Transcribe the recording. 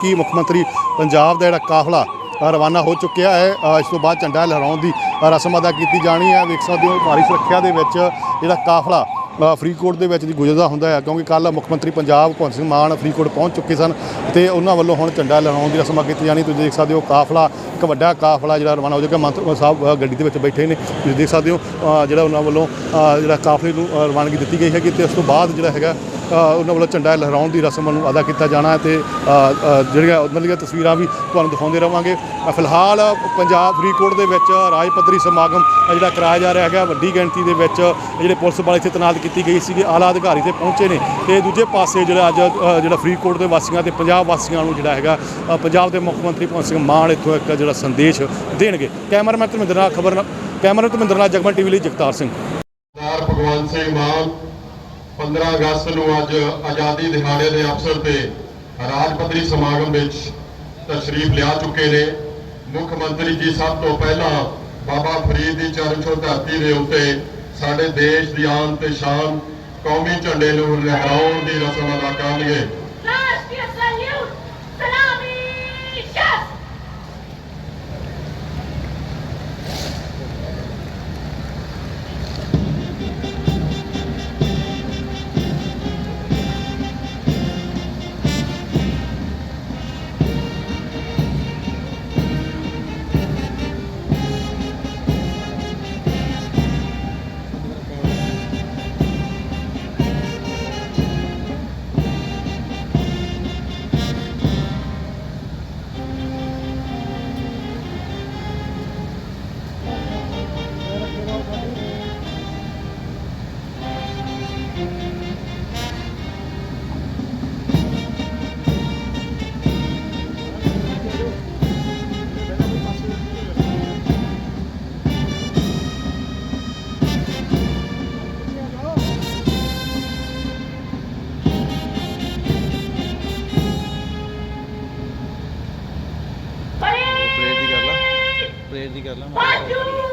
ਕਿ ਮੁੱਖ ਮੰਤਰੀ ਪੰਜਾਬ ਦਾ ਜਿਹੜਾ ਕਾਫਲਾ ਰਵਾਨਾ ਹੋ ਚੁੱਕਿਆ ਹੈ ਇਸ ਤੋਂ ਬਾਅਦ ਝੰਡਾ ਲਹਿਰਾਉਣ ਦੀ ਰਸਮ ਅਦਾ ਕੀਤੀ ਜਾਣੀ ਹੈ। ਵੇਖ ਸਕਦੇ ਹੋ, ਭਾਰੀ ਸੁਰੱਖਿਆ ਦੇ ਵਿੱਚ ਜਿਹੜਾ ਕਾਫਲਾ ਫਰੀਦਕੋਟ ਦੇ ਵਿੱਚ ਦੀ ਗੁਜ਼ਰਦਾ ਹੁੰਦਾ ਹੈ, ਕਿਉਂਕਿ ਕੱਲ ਮੁੱਖ ਮੰਤਰੀ ਪੰਜਾਬ ਭਗਵੰਤ ਸਿੰਘ ਮਾਨ ਫਰੀਦਕੋਟ ਪਹੁੰਚ ਚੁੱਕੇ ਸਨ ਤੇ ਉਹਨਾਂ ਵੱਲੋਂ ਹੁਣ ਝੰਡਾ ਲਹਿਰਾਉਣ ਦੀ ਰਸਮ ਕੀਤੀ ਜਾਣੀ ਤੁਸੀਂ ਦੇਖ ਸਕਦੇ ਹੋ, ਕਾਫਲਾ, ਇੱਕ ਵੱਡਾ ਕਾਫਲਾ ਜਿਹੜਾ ਰਵਾਨਾ ਹੋ ਜਾਏਗਾ ਮੰਤਰੀ ਸਾਹਿਬ ਗੱਡੀ ਦੇ ਵਿੱਚ ਬੈਠੇ ਨੇ। ਤੁਸੀਂ ਦੇਖ ਸਕਦੇ ਹੋ ਜਿਹੜਾ ਉਹਨਾਂ ਵੱਲੋਂ ਜਿਹੜਾ ਕਾਫਲੇ ਨੂੰ ਰਵਾਨਗੀ ਦਿੱਤੀ ਗਈ ਹੈਗੀ ਤੇ ਉਸ ਤੋਂ ਬਾਅਦ ਜਿਹੜਾ ਹੈਗਾ ਉਹਨਾਂ ਵੱਲੋਂ ਝੰਡਾ ਲਹਿਰਾਉਣ ਦੀ ਰਸਮ ਨੂੰ ਅਦਾ ਕੀਤਾ ਜਾਣਾ ਹੈ ਤੇ ਜਿਹੜੀਆਂ ਉਹਨਾਂ ਦੀਆਂ ਤਸਵੀਰਾਂ ਵੀ ਤੁਹਾਨੂੰ ਦਿਖਾਉਂਦੇ ਰਵਾਂਗੇ। ਫਿਲਹਾਲ ਪੰਜਾਬ ਫਰੀਦਕੋਟ ਦੇ ਵਿੱਚ ਰਾਜ ਪੱਧਰੀ ਸਮਾਗਮ ਜਿਹੜਾ ਕਰਾਇਆ ਜਾ ਰਿਹਾ ਹੈਗਾ, ਵੱਡੀ ਗਿਣਤੀ ਦੇ ਵਿੱਚ ਜਿਹੜੇ ਪੁਲਿਸ ਵਾਲੇ ਇੱਥੇ ਤੈਨਾਤ ਕੀਤੀ ਗਈ ਸੀਗੀ, ਆਲਾ ਅਧਿਕਾਰੀ ਤੇ ਪਹੁੰਚੇ ਨੇ। ਤੇ ਦੂਜੇ ਪਾਸੇ ਜਿਹੜਾ ਅੱਜ ਜਿਹੜਾ ਫਰੀਦਕੋਟ ਦੇ ਵਾਸੀਆਂ ਤੇ ਪੰਜਾਬ ਵਾਸੀਆਂ ਨੂੰ ਜਿਹੜਾ ਹੈਗਾ ਪੰਜਾਬ ਦੇ ਮੁੱਖ ਮੰਤਰੀ ਭਗਵੰਤ ਸਿੰਘ ਮਾਨ ਇੱਥੋਂ ਇੱਕ ਜਿਹੜਾ ਸੰਦੇਸ਼ ਦੇਣਗੇ। ਕੈਮਰਾਮੈਨ ਧਰਮਿੰਦਰ ਨਾਲ ਖਬਰ ਕੈਮਰਾਮੈਨ ਧਰਮਿੰਦਰ ਨਾਲ ਜਗਮਨ ਟੀਵੀ ਲਈ ਜਗਤਾਰ ਸਿੰਘ। ਭਗਵੰਤ ਸਿੰਘ ਮਾਨ 15 ਅਗਸਤ ਨੂੰ ਅੱਜ ਆਜ਼ਾਦੀ ਦਿਹਾੜੇ ਦੇ ਅਵਸਰ ਤੇ ਰਾਜ ਪੱਧਰੀ ਸਮਾਗਮ ਵਿੱਚ ਤਸ਼ਰੀਫ ਲਿਆ ਚੁੱਕੇ ਨੇ। ਮੁੱਖ ਮੰਤਰੀ ਜੀ ਸਭ ਤੋਂ ਪਹਿਲਾਂ ਬਾਬਾ ਫਰੀਦ ਦੀ ਚਰਨ ਛੋਹ ਧਰਤੀ ਦੇ ਉੱਤੇ ਸਾਡੇ ਦੇਸ਼ ਦੀ ਆਨ ਤੇ ਸ਼ਾਨ ਕੌਮੀ ਝੰਡੇ ਨੂੰ ਲਹਿਰਾਉਣ ਦੀ ਰਸਮ ਅਦਾ ਕਰਨਗੇ। ਪ੍ਰੇਰ ਦੀ